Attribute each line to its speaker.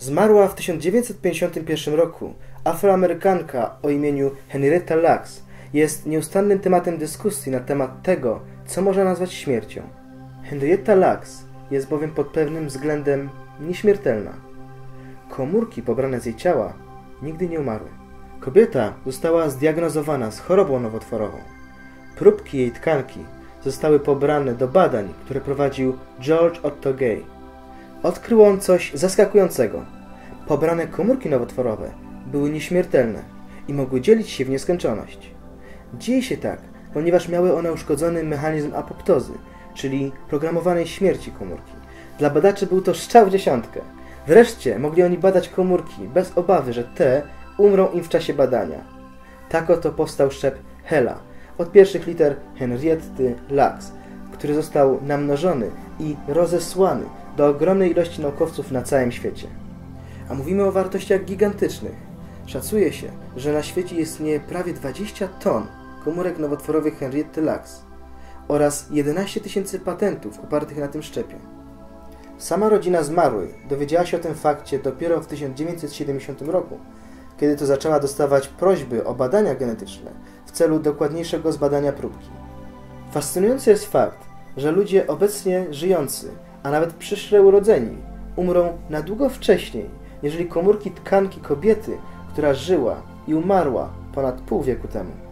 Speaker 1: Zmarła w 1951 roku afroamerykanka o imieniu Henrietta Lacks jest nieustannym tematem dyskusji na temat tego, co można nazwać śmiercią. Henrietta Lacks jest bowiem pod pewnym względem nieśmiertelna. Komórki pobrane z jej ciała nigdy nie umarły. Kobieta została zdiagnozowana z chorobą nowotworową. Próbki jej tkanki zostały pobrane do badań, które prowadził George Otto Gay. Odkrył on coś zaskakującego. Pobrane komórki nowotworowe były nieśmiertelne i mogły dzielić się w nieskończoność. Dzieje się tak, ponieważ miały one uszkodzony mechanizm apoptozy, czyli programowanej śmierci komórki. Dla badaczy był to strzał dziesiątkę. Wreszcie mogli oni badać komórki bez obawy, że te umrą im w czasie badania. Tak oto powstał szczep HeLa od pierwszych liter Henrietty Lacks, który został namnożony i rozesłany do ogromnej ilości naukowców na całym świecie. A mówimy o wartościach gigantycznych. Szacuje się, że na świecie istnieje prawie 20 ton komórek nowotworowych Henrietty Lacks oraz 11 tysięcy patentów opartych na tym szczepie. Sama rodzina zmarłej dowiedziała się o tym fakcie dopiero w 1970 roku, kiedy to zaczęła dostawać prośby o badania genetyczne w celu dokładniejszego zbadania próbki. Fascynujący jest fakt, że ludzie obecnie żyjący, a nawet przyszle urodzeni, umrą na długo wcześniej, jeżeli komórki tkanki kobiety, która żyła i umarła ponad pół wieku temu.